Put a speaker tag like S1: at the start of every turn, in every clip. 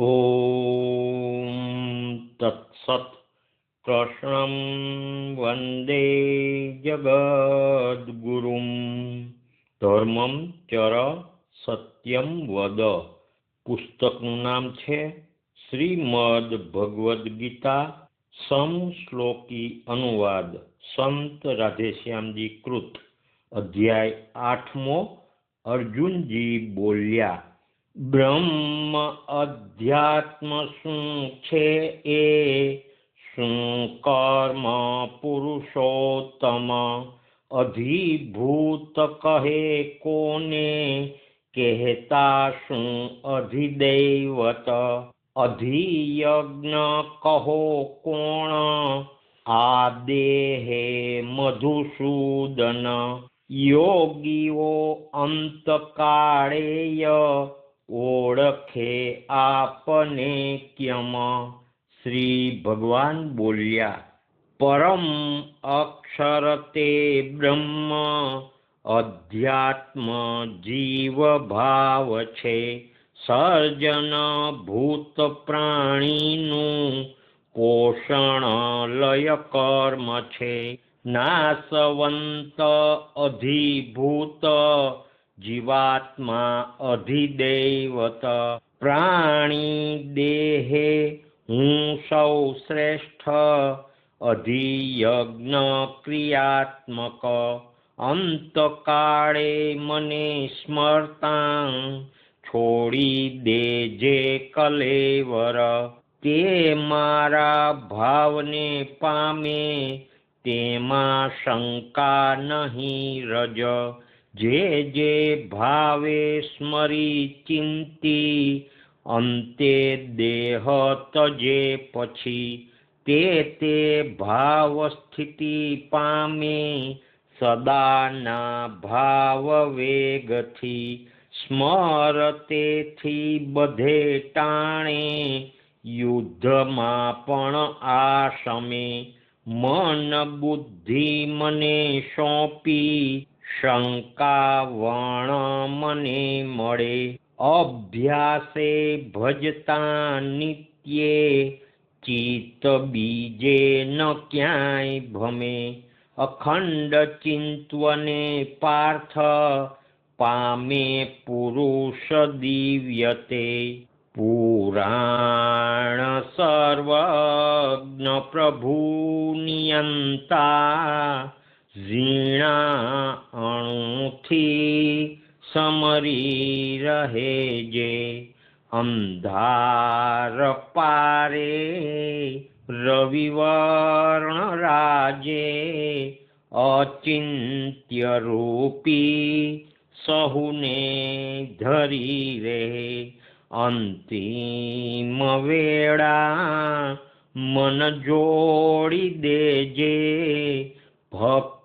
S1: ॐ तत्सत् कृष्णं वन्दे જગદ્ગુરુમ ધર્મમ ચર સત્યમ વદ પુસ્તકનું નામ છે શ્રીમદ ભગવદ્ ગીતા સમ શ્લોકી અનુવાદ સંત રાધેશ્યામજી કૃત અધ્યાય આઠમો અર્જુનજી બોલ્યા બ્રહ્મ અધ્યાત્મ શું છે એ? શું કર્મ પુરુષોત્તમ અધિભૂત કહે કોને? કહેતા શું અધિદૈવત? અધિયજ્ઞ કહો કોણ? આ દેહે મધુસૂદન યોગીઓ અંતકાળેય ઓળખે આપને ક્યમ? શ્રી ભગવાન બોલ્યા, પરમ અક્ષર તે બ્રહ્મ. અધ્યાત્મ જીવ ભાવ છે, સર્જન ભૂત પ્રાણીનું પોષણ લય કર્મ છે. નાસવંત અધિભૂત જીવાત્મા અધિદૈવત પ્રાણી દેહે, હું સૌ શ્રેષ્ઠ, અધિયજ્ઞ ક્રિયાત્મક. અંતકાળે મને સ્મરતા છોડી દેજે કલેવર. તે મારા ભાવને પામે, તેમાં શંકા નહીં રજ. જે જે ભાવે સ્મરી ચિંતી, અંતે દેહ તજે પછી, તે તે ભાવ સ્થિતિ પામે સદાના ભાવ વેગથી, સ્મરતેથી બધે ટાણે, યુદ્ધમાં પણ આ સમે મન બુદ્ધિ મને સોંપી शङ्कावाणामणिमणि अभ्यासे भजतानित्ये चित्तबीजे न क्याय भमे अखण्डचिन्त्वने पार्थ पामे पुरुष दिव्यते पुराण सर्वज्ञप्रभु ઝીણા અણુથી સમરી રહે જે અંધાર પારે રવિવર્ણ રાજે અચિંત્ય રૂપી સહુને ધરી રે. અંતિમ વેળા મન જોડી દેજે ભક્તિ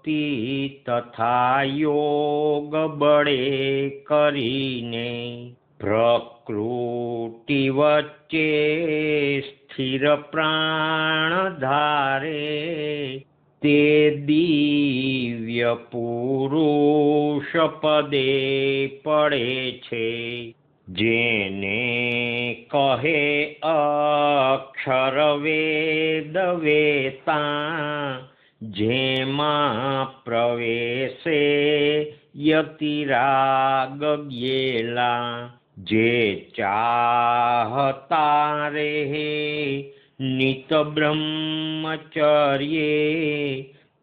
S1: તથા યોગ બળે કરીને પ્રકૃતિ વચ્ચે સ્થિર પ્રાણ ધારે તે દિવ્ય પુરુષ પદે પડે છે. જેને કહે અક્ષર વેદ વેતા જેમાં પ્રવેશે યતિરાગ ગયેલા જે ચાહતા રે નિત બ્રહ્મચર્યે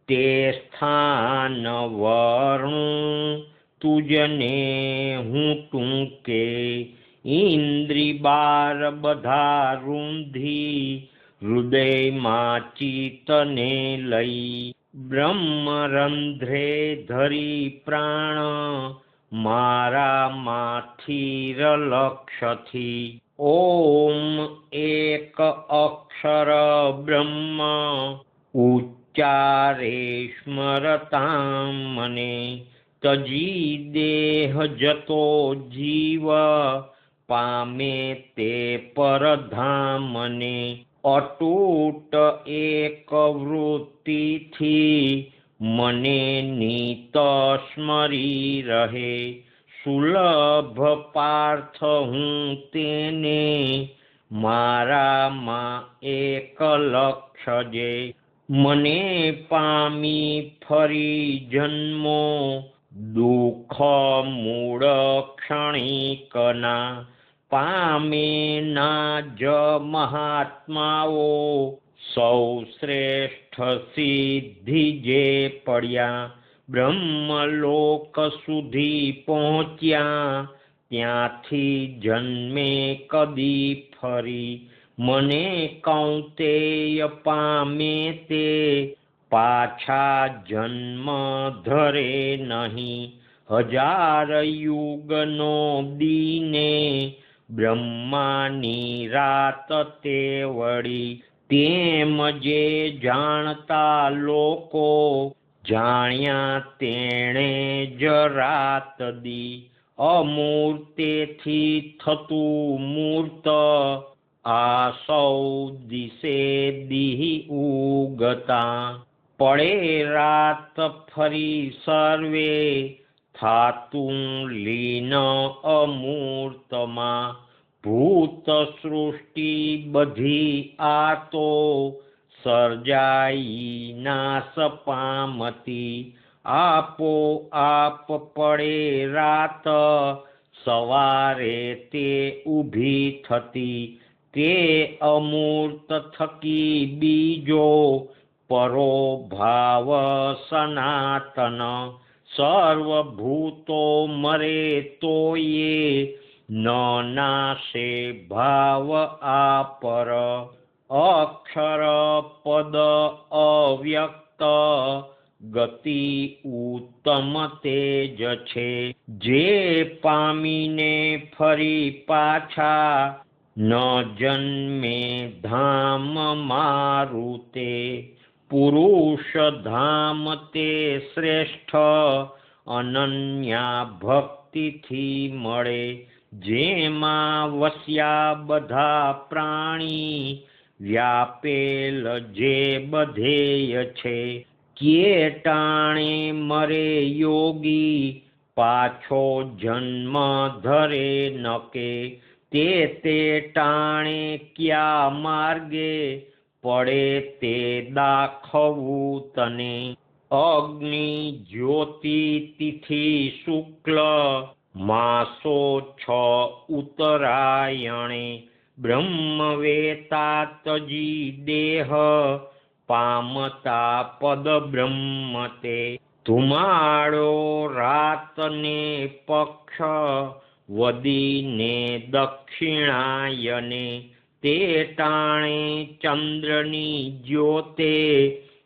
S1: તે સ્થાન વર્ણું તુજને हृदयमाचितने ब्रह्मरन्ध्रे धरी प्राण मारामाथीरलक्षथि ॐ एक अक्षर ब्रह्म उच्चारे स्मरतां मने तजीदेहजतो जीव पामे ते परधामने અક્ષર બ્રહ્મ ઉચ્ચારે સ્મરતામ મને તજી દેહ જતો જીવ પામે તે પરધામને અતૂટ એક વૃત્તિથી મને નીત સ્મરી રહે સુલભ પાર્થ હું તેને મારામાં એક લક્ષ જે મને પામી ફરી જન્મો દુઃખ મૂળ ક્ષણિકના પામે ના જ મહાત્માઓ સૌ શ્રેષ્ઠ સિદ્ધિ જે પડ્યા, બ્રહ્મલોક સુધી પહોંચ્યા, ત્યાંથી જન્મે કદી ફરી. મને કૌંતેય પામે તે, પાછા જન્મ ધરે નહીં. હજાર યુગનો દીને બ્રહ્માની રાત તે વળી તેમ જે જાણતા લોકો જાણ્યા તેણે જ રાત દી. અમૂર્તેથી થતું મૂર્ત આ સૌ દિશે દિહી ઉગતા. પડે રાત ફરી સર્વે થાતું લીન અમૂર્તમાં ભૂત સૃષ્ટિ બધી આ તો સર્જાઈ નાશ પામતી આપો આપ પડે રાત સવારે તે ઊભી થતી તે અમૂર્ત થકી બીજો પરો ભાવ સનાતન सार्वभूतो मरेतो ये न नाशे भाव आपर। अक्षरपद अव्यक्त गति उत्तमते जे पामिने फरी पाछा न जन्मे धाम मारुते। ન જન્મે ધામ મારું તે પુરુષ તે શ્રેષ્ઠ અનન્યા ભક્તિથી મળે. જેમાં વસ્યા બધા પ્રાણી વ્યાપેલ જે બધેય છે. કે ટાણે મરે યોગી, પાછો જન્મ ધરે નકે. તે તે ટાણે ક્યા માર્ગે પડે તે દાખવું તને. અગ્નિ જ્યોતિ તિથિ શુક્લ, માસો છ ઉત્તરાયણે. બ્રહ્મવેતા તજી દેહ, પામતા પદ બ્રહ્મ તે. ધુમાડો રાતને પક્ષ વદીને દક્ષિણાયને. તે ટાણે ચંદ્રની જ્યોતે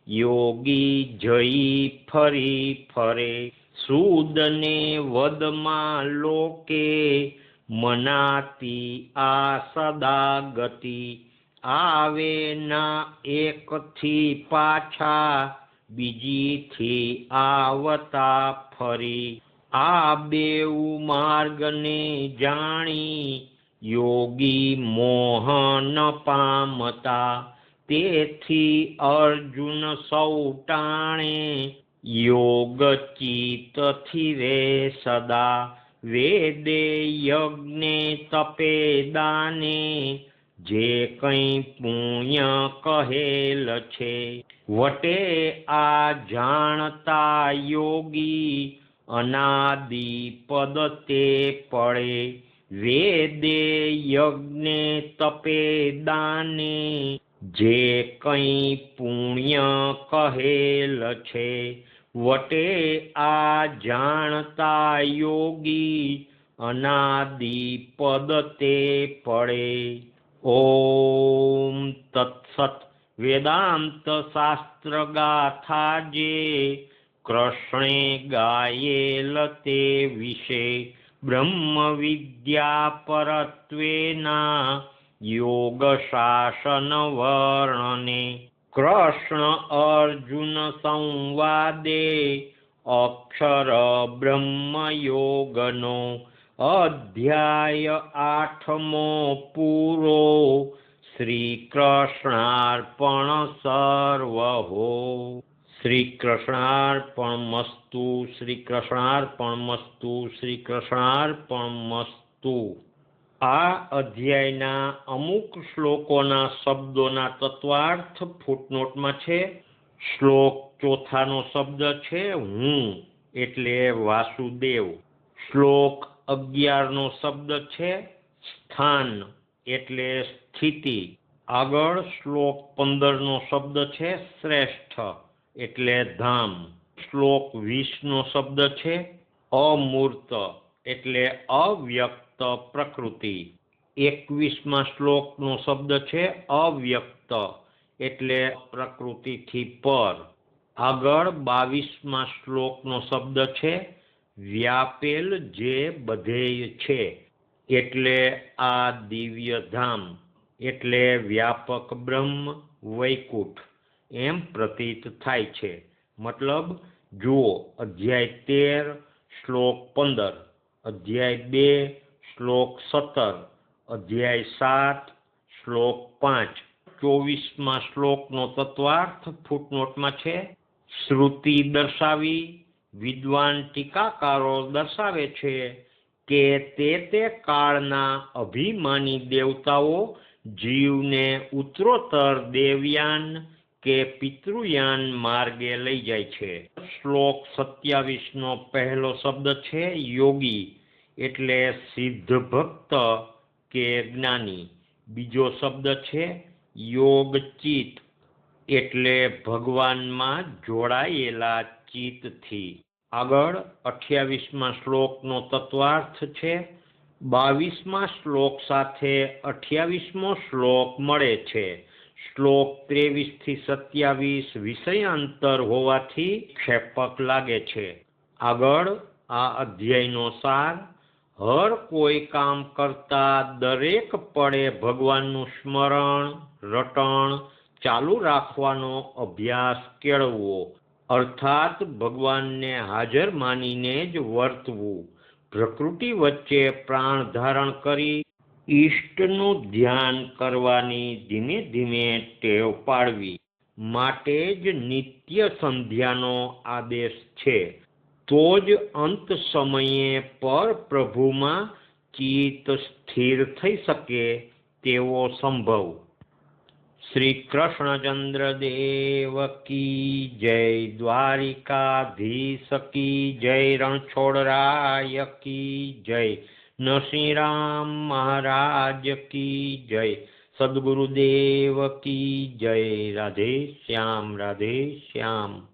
S1: યોગી જઈ ફરી ફરે. સુદને વદમાં લોકે મનાતી આ સદા ગતિ આવે ના એકથી પાછા, બીજીથી આવતા ફરી. આ બેઉ માર્ગને જાણી યોગી મોહન પામતા, તેથી અર્જુન સૌટાણે યોગ ચિતથી રે સદા, વેદે યજ્ઞે તપે દાને, જે કંઈ પુણ્ય કહેલ છે. વટે આ જાણતા યોગી અનાદિ પદ તે પડે વેદે યજ્ઞે તપે દાને, જે કંઈ પુણ્ય કહેલ છે, વટે આ જાણતા યોગી અનાદિ પદ તે પડે. ઓમ તત્સત વેદાંત શાસ્ત્ર ગાથા જે કૃષ્ણે ગાયેલ તે વિશે ब्रह्मविद्यापरत्वेन योगशासनवर्णने कृष्ण अर्जुनसंवादे अक्षरब्रह्मयोगनो अध्याय आठमो पुरो श्रीकृष्णार्पणसर्वहो શ્રી કૃષ્ણાર્પણ સર્વ હો શ્રી કૃષ્ણાર્પણ શ્રી કૃષ્ણાર્પણ મસ્તુ શ્રી કૃષ્ણાર્પણ મસ્તુ આ અધ્યાયના અમુક શ્લોકોના શબ્દોના તત્વાર્થ ફૂટનોટમાં છે. શ્લોક ચોથાનો શબ્દ છે હું, એટલે વાસુદેવ. શ્લોક અગિયારનો શબ્દ છે સ્થાન, એટલે સ્થિતિ. આગળ શ્લોક પંદરનો શબ્દ છે શ્રેષ્ઠ. એટલે ધામ. શ્લોક વીસનો શબ્દ છે અમૂર્ત, એટલે અવ્યક્ત પ્રકૃતિ. એકવીસમાં શ્લોકનો શબ્દ છે અવ્યક્ત, એટલે પ્રકૃતિથી પર. આગળ બાવીસમાં શ્લોકનો શબ્દ છે વ્યાપેલ જે બધેય છે, એટલે આ દિવ્ય ધામ, એટલે વ્યાપક બ્રહ્મ વૈકુંઠ. એમ પ્રતીત થાય છે. મતલબ, જુઓ, અધ્યાય તેર, શ્લોક પંદર, અધ્યાય બે, શ્લોક સત્તર, અધ્યાય સાત, શ્લોક પાંચ. ચોવીસમાં શ્લોકનો તત્વાર્થ ફૂટનોટમાં છે. શ્રુતિ દર્શાવી, વિદ્વાન ટીકાકારો દર્શાવે છે કે તે તે કાળના અભિમાની દેવતાઓ જીવને ઉત્તરોત્તર દેવયાન કે પિતૃયાન માર્ગે લઈ જાય છે. શ્લોક સત્યાવીસનો પહેલો શબ્દ છે યોગી, એટલે સિદ્ધ ભક્ત કે જ્ઞાની. બીજો શબ્દ છે યોગચિત એટલે ભગવાનમાં જોડાયેલા ચિત્તથી. આગળ અઠ્યાવીસમાં શ્લોકનો તત્વાર્થ છે, બાવીસમાં શ્લોક સાથે અઠ્યાવીસમો શ્લોક મળે છે. શ્લોક ત્રેવીસથી સત્યાવીસ વિષયાંતર હોવાથી ક્ષેપક લાગે છે. આગળ આ અધ્યાયનો સાર, હર કોઈ કામ કરતા દરેક પળે ભગવાનનું સ્મરણ, રટણ, ચાલુ રાખવાનો અભ્યાસ કેળવવો. અર્થાત ભગવાનને હાજર માનીને જ વર્તવું. પ્રકૃતિ વચ્ચે પ્રાણ ધારણ કરી ઈષ્ટનું ધ્યાન કરવાની ધીમે ધીમે ટેવ પાડવી માટે જ નિત્ય સંધ્યાનો આદેશ છે. તો જ અંત સમયે પર પ્રભુમાં ચિત્ત સ્થિર થઈ શકે તેવો સંભવ. શ્રી કૃષ્ણચંદ્ર દેવ કી જય, દ્વારિકાધીશ કી જય, રણછોડરાય કી જય. નરસિંહરામ મહારાજ કી જય સદગુરુદેવ કી જય રાધે શ્યામ રાધે શ્યામ.